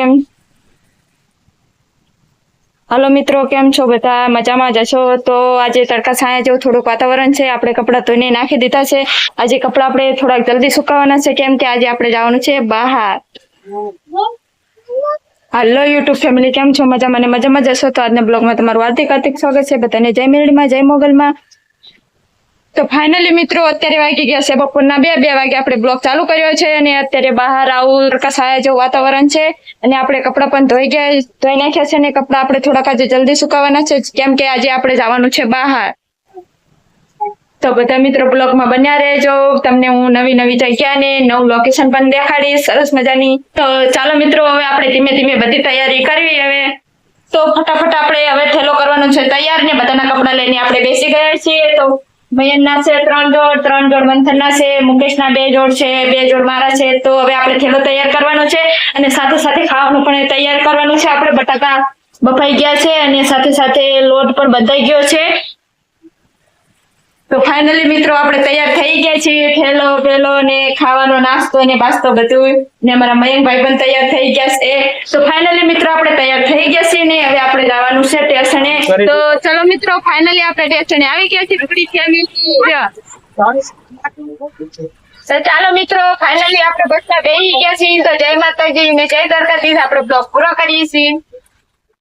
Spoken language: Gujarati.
કેમ? હાલો મિત્રો, કેમ છો બધા? મજામાં જશો તો આજે તડકા છાયા જેવું થોડુંક વાતાવરણ છે. આપણે કપડાં ધોઈને નાખી દીધા છે. આજે કપડાં આપણે થોડાક જલ્દી સુકાવવાના છે, કેમ કે આજે આપણે જવાનું છે બહાર. હલો યુટ્યુબ ફેમિલી, કેમ છો? મજા મને મજામાં જશો તો આજના બ્લોગમાં તમારું હાર્દિક હાર્દિક સ્વાગત છે. બધાને જય મેળીમાં જય મોગલમાં. તો ફાઇનલી મિત્રો, અત્યારે વાગી ગયા છે બપોરના બે બે વાગે આપણે બ્લોક ચાલુ કર્યો છે અને અત્યારે બહાર આવું તડકા જેવું વાતાવરણ છે અને આપણે કપડાં પણ ધોઈ ગયા, ધોઈ નાખ્યા છે અને કપડાં આપણે થોડાક આજે જલ્દી સુકાવવાના છે, કેમ કે આજે આપણે જવાનું છે બહાર. તો બધા મિત્રો બ્લોગમાં બન્યા રહેજો. તમને હું નવી નવી જગ્યા ને નવું લોકેશન પણ દેખાડીશ. સરસ મજાની. તો ચાલો મિત્રો, હવે આપણે ધીમે ધીમે બધી તૈયારી કરવી હવે. તો ફટાફટ આપણે હવે થેલો કરવાનો છે તૈયાર ને બધાના કપડાં લઈને આપણે બેસી ગયા છીએ. તો મયનના છે, ત્રણ જોડ ત્રણ જોડ મંથનના છે, મુકેશના બે જોડ છે, બે જોડ મારા છે, તો હવે આપણે થેલો તૈયાર કરવાનો છે અને સાથે સાથે ખાવાનું પણ તૈયાર કરવાનું છે. આપણે બટાકા બફાઈ ગયા છે અને સાથે સાથે લોટ પણ બંધાઈ ગયો છે. ફાઇનલી મિત્રો આપણે તૈયાર થઈ ગયા છીએ. ઠેલો પેલો ને ખાવાનો નાસ્તો ને બાસ્તો બધું. ને અમારા મયંકભાઈ પણ તૈયાર થઈ ગયા છે. તો ફાઇનલી મિત્રો આપણે તૈયાર થઈ ગયા છીએ ને હવે આપણે જવાનું છે સ્ટેશને. તો ચલો મિત્રો ફાઇનલી આપણે સ્ટેશને આવી ગયા છીએ. રૂકડી ફેમિલી તો ચાલો મિત્રો ફાઇનલી આપણે બસમાં બેસી ગયા છીએ. તો જય માતાજી ને જય દ્વારકાધીશ. આપણે બ્લોગ પૂરો કરીએ છીએ.